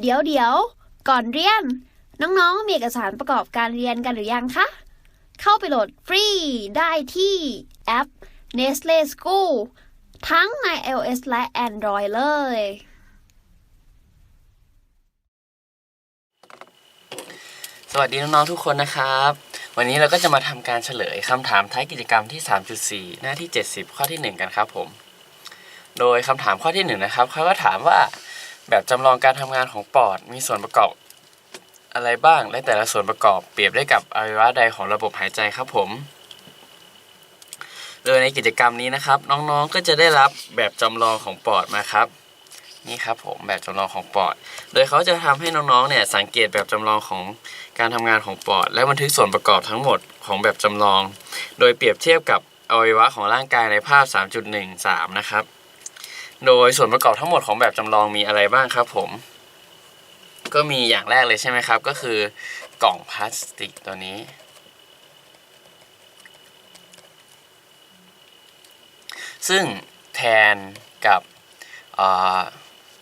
เดี๋ยวเดี๋ยว ก่อนเรียน น้องๆ มีเอกสารประกอบการเรียนกันหรือยังคะ เข้าไปโหลดฟรีได้ที่แอป Nestle School ทั้งใน iOS และ Android เลย สวัสดีน้องๆทุกคนนะครับ วันนี้เราก็จะมาทำการเฉลยคำถามท้ายกิจกรรมที่ 3.4 หน้าที่ 70 ข้อที่ 1 กันครับผม โดยคำถามข้อที่ 1 นะครับเขาก็ถามว่า แบบจำลองการทำงานของปอดมีส่วนประกอบอะไรบ้าง และแต่ละส่วนประกอบเปรียบได้กับอวัยวะใดของระบบหายใจครับผม โดยในกิจกรรมนี้นะครับ น้องๆก็จะได้รับแบบจำลองของปอดมาครับ นี่ครับผมแบบจำลองของปอด โดยเขาจะทำให้น้องๆเนี่ยสังเกตแบบจำลองของการทำงานของปอด และบันทึกส่วนประกอบทั้งหมดของแบบจำลอง โดยเปรียบเทียบกับอวัยวะของร่างกายในภาพ 3.13 นะครับ โดยส่วนประกอบทั้งหมดของแบบจำลองมีอะไรบ้างครับผม ก็มีอย่างแรกเลยใช่ไหมครับ ก็คือกล่องพลาสติกตัวนี้ ซึ่งแทนกับ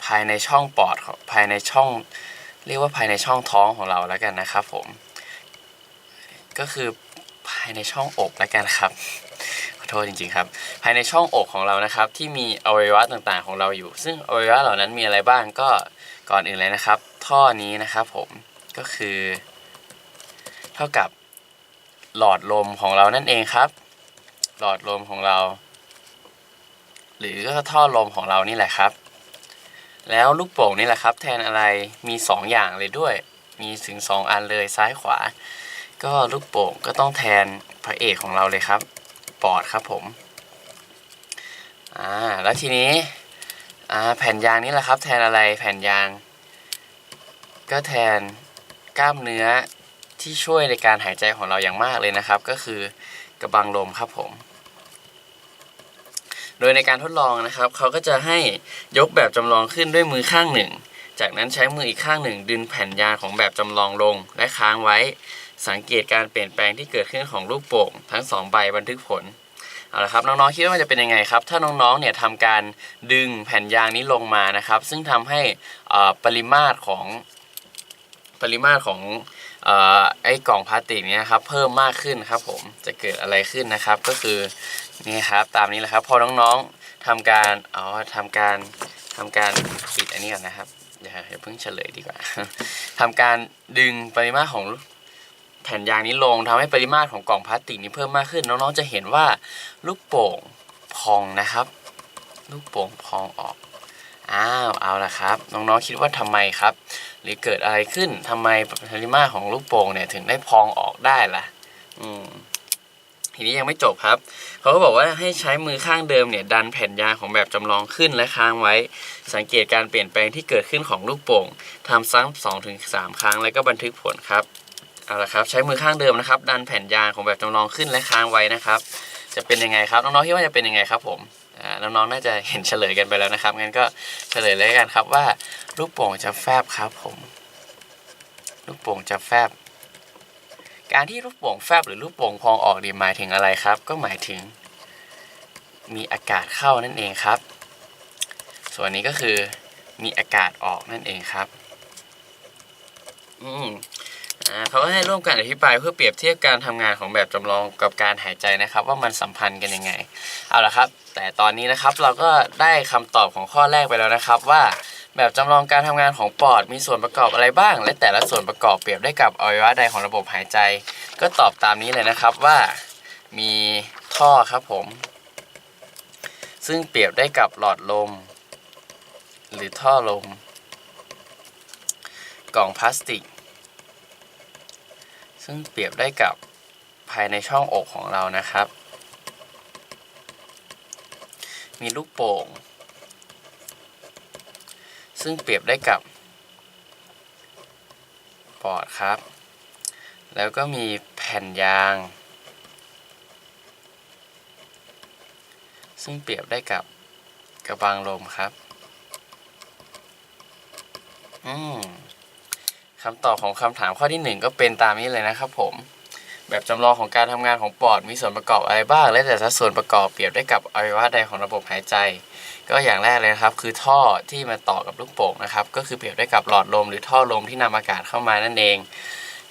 ภายในช่องปอดของภายในช่อง เรียกว่าภายในช่องท้องของเราแล้วกันนะครับผม ก็คือภายในช่องอกแล้วกันครับ โทษจริงๆครับ ภายในช่องอกของเรานะครับ ที่มีอวัยวะต่างๆของเราอยู่ ซึ่งอวัยวะเหล่านั้นมีอะไรบ้างก็ก่อนอื่นเลยนะครับ ท่อนี้นะครับผมก็คือ เท่ากับหลอดลมของเรานั่นเองครับ หลอดลมของเรา หรือก็ท่อลมของเรานี่แหละครับ แล้วลูกโป่งนี่แหละครับ แทนอะไรมี 2 อย่างเลยด้วย มีถึง 2 อันเลยซ้ายขวา ก็ลูกโป่งก็ต้องแทนพระเอกของเราเลยครับ ปอดครับผมอ่าแล้วทีนี้อ่าแผ่นยางนี่แหละครับ แทนอะไรแผ่นยาง ก็แทนกล้ามเนื้อที่ช่วยในการหายใจของเราอย่างมากเลยนะครับ ก็คือกระบังลมครับผม โดยในการทดลองนะครับ เขาก็จะให้ยกแบบจำลองขึ้นด้วยมือข้างหนึ่ง จากนั้นใช้มืออีกข้างหนึ่ง ดึงแผ่นยางของแบบจำลองลง และค้างไว้ สังเกตการเปลี่ยนแปลงที่เกิดขึ้นของลูกโป่งทั้งสองใบบันทึกผล เอาละครับน้องๆคิดว่ามันจะเป็นยังไงครับ ถ้าน้องๆเนี่ยทำการดึงแผ่นยางนี้ลงมานะครับ ซึ่งทำให้ปริมาตรของปริมาตรของออไอ้กล่องพลาสติกเนี้ครับเพิ่มมากขึ้นครับผมจะเกิดอะไรขึ้นนะครับ ก็คือนี่ครับตามนี้แหละครับ พอน้องๆทำการอ๋อทำการทำการปิดอันนี้ก่อนนะครับอย่าเพิ่งเฉลยดีกว่าทำการดึงปริมาตรของ แผ่นยางนี้ลงทำให้ปริมาตรของกล่องพลาสติกนี้เพิ่มมากขึ้น น้องๆจะเห็นว่าลูกโป่งพองนะครับ ลูกโป่งพองออกอ้าวเอาละครับ น้องๆคิดว่าทำไมครับ หรือเกิดอะไรขึ้นทำไมปริมาตรของลูกโป่งเนี่ยถึงได้พองออกได้ล่ะ อืมทีนี้ยังไม่จบครับ เขาก็บอกว่าให้ใช้มือข้างเดิมเนี่ยดันแผ่นยางของแบบจำลองขึ้นและค้างไว้ สังเกตการเปลี่ยนแปลงที่เกิดขึ้นของลูกโป่งทำซ้ำสองถึงสามครั้งแล้วก็บันทึกผลครับ เอาละครับใช้มือข้างเดิมนะครับ ดันแผ่นยางของแบบจำลองขึ้นและค้างไว้นะครับ จะเป็นยังไงครับน้องๆคิดว่าจะเป็นยังไงครับผมน้องๆน่าจะเห็นเฉลยกันไปแล้วนะครับงั้นก็เฉลยเลยกันครับว่าลูกโป่งจะแฟบครับผมลูกโป่งจะแฟบ การที่ลูกโป่งแฟบหรือลูกโป่งพองออกดีหมายถึงอะไรครับ ก็หมายถึง มีอากาศเข้านั่นเองครับ ส่วนนี้ก็คือมีอากาศออกนั่นเองครับ อืมอ่า เขาก็ให้ร่วมกันอธิบายเพื่อเปรียบเทียบการทำงานของแบบจำลองกับการหายใจนะครับ ว่ามันสัมพันธ์กันยังไง เอาละครับ แต่ตอนนี้นะครับเราก็ได้คำตอบของข้อแรกไปแล้วนะครับ ว่าแบบจำลองการทำงานของปอดมีส่วนประกอบอะไรบ้าง และแต่ละส่วนประกอบเปรียบได้กับอวัยวะใดของระบบหายใจ ก็ตอบตามนี้เลยนะครับว่ามีท่อครับผม ซึ่งเปรียบได้กับหลอดลม หรือท่อลม กล่องพลาสติก ซึ่งเปรียบได้กับภายในช่องอกของเรานะครับ มีลูกโป่ง ซึ่งเปรียบได้กับปอดครับ แล้วก็มีแผ่นยาง ซึ่งเปรียบได้กับกระบังลมครับ อืม คำตอบของคำถามข้อที่ 1 ก็เป็นตามนี้เลยนะครับผม แบบจำลองของการทำงานของปอดมีส่วนประกอบอะไรบ้าง และแต่ละส่วนประกอบเปรียบได้กับอวัยวะใดของระบบหายใจ ก็อย่างแรกเลยนะครับ คือท่อที่มาต่อกับลูกโป่งนะครับ ก็คือเปรียบได้กับหลอดลมหรือท่อลมที่นำอากาศเข้ามานั่นเอง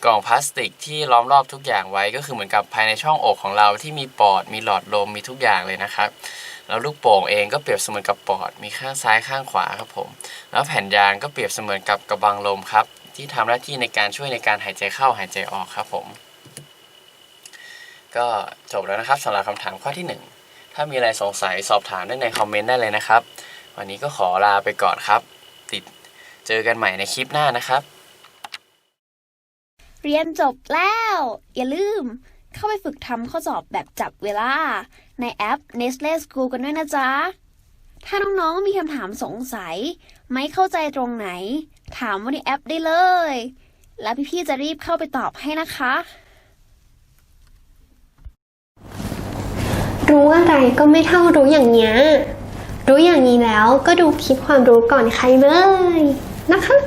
กล่องพลาสติกที่ล้อมรอบทุกอย่างไว้ ก็คือเหมือนกับภายในช่องอกของเราที่มีปอด มีหลอดลมมีทุกอย่างเลยนะครับแล้วลูกโป่งเองก็เปรียบเสมือนกับปอด มีข้างซ้ายข้างขวาครับผม แล้วแผ่นยางก็เปรียบเสมือนกับกระบังลมครับ ที่ทำหน้าที่ในการช่วยในการหายใจเข้าหายใจออกครับผม ก็จบแล้วนะครับสำหรับคำถามข้อที่หนึ่งถ้ามีอะไรสงสัยสอบถามได้ในคอมเมนต์ได้เลยนะครับ วันนี้ก็ขอลาไปก่อนครับ ติดเจอกันใหม่ในคลิปหน้านะครับ เรียนจบแล้ว อย่าลืม เข้าไปฝึกทำข้อสอบแบบจับเวลา ในแอป Nestle School กันด้วยนะจ๊ะ ถ้าน้องๆมีคำถามสงสัย ไม่เข้าใจตรงไหน ถามว่าในแอปได้เลย แล้วพี่ๆจะรีบเข้าไปตอบให้นะคะ รู้อะไรก็ไม่เท่ารู้อย่างเนี้ยรู้อย่างนี้แล้วก็ดูคลิปความรู้ก่อนใครเลยนะคะ